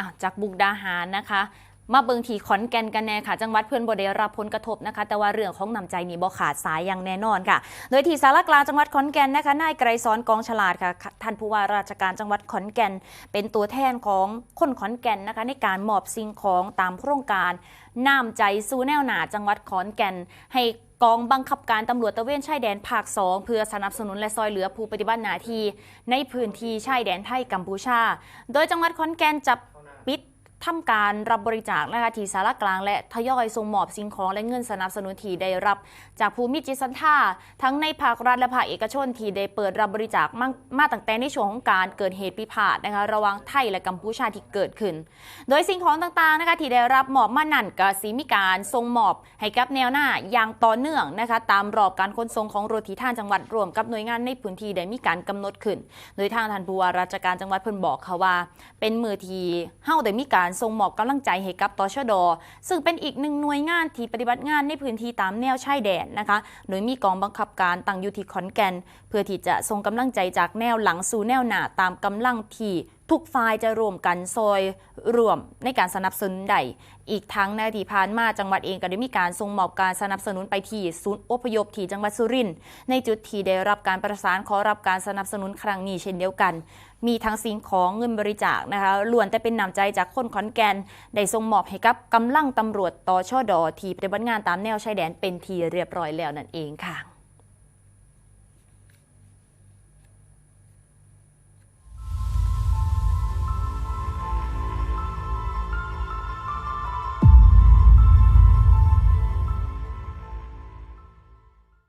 อะจากบุกดาหารนะคะ มาเบิงทีขอนแก่นกันแน่ค่ะ จังหวัดเพื่อนบ่ได้รับผลกระทบนะคะ แต่ว่าเรื่องของนำใจนี่บ่ขาดสายอย่างแน่นอนค่ะ โดยที่สารกลางจังหวัดขอนแก่นนะคะนายไกรสอนกองฉลาดค่ะ ท่านผู้ว่าราชการจังหวัดขอนแก่น เป็นตัวแทนของคนขอนแก่นนะคะ ในการมอบสิ่งของตามโครงการน้ำใจสู้แนวหนาจังหวัดขอนแก่นให้กองบังคับการตำรวจตะเวนชายแดนภาค 2 เพื่อสนับสนุนและซอยเหลือผู้ปฏิบัติหน้าที่ในพื้นที่ชายแดนไทยกัมพูชา โดยจังหวัดขอนแก่นจะปิด ทำการรับบริจาคนะคะที่สารกลางและทยอยส่งมอบสิ่งของและเงินสนับสนุนที่ได้รับ จากภูมิจิตสันท่าทั้งในภาครัฐและภาคเอกชนที่ได้เปิดรับบริจาคมามาตั้งแต่ในช่วงของการเกิดเหตุพิพาทนะคะระหว่างไทยและกัมพูชาที่เกิดขึ้น โดยสิ่งของต่างๆนะคะที่ได้รับมอบมานั่นก็สีมีการส่งมอบให้กับแนวหน้าอย่างต่อเนื่องนะคะตามรอบการขนส่งของรถที่ท่านจังหวัดรวมกับหน่วยงานในพื้นที่ได้มีการกำหนดขึ้น โดยทางท่านผู้ว่าราชการจังหวัดเพิ่นบอกค่ะว่า เป็นมือทีเฮาได้มีการส่งมอบกำลังใจให้กับตชด ซึ่งเป็นอีกหนึ่งหน่วยงานที่ปฏิบัติงานในพื้นที่ตามแนวชายแดนนะคะ โดยมีกองบังคับการตั้งอยู่ที่ขอนแก่น เพื่อที่จะส่งกำลังใจจากแนวหลังสู่แนวหน้าตามกำลังที่ทุกฝ่ายจะรวมกันซอย รวมในการสนับสนุนใด อีกทั้งในที่ผ่านมาจังหวัดเองก็ได้มีการส่งมอบการสนับสนุนไปที่ศูนย์อพยพที่จังหวัดสุรินทร์ในจุดที่ได้รับการประสานขอรับการสนับสนุนครั้งนี้เช่นเดียวกัน มีทั้งสิ่งของเงินบริจาคนะคะล้วนแต่เป็นนำใจจากคนขอนแก่นได้ส่งมอบให้กับกำลังตำรวจตชดที่ปฏิบัติงานตามแนวชายแดนเป็นทีเรียบร้อยแล้วนั่นเองค่ะ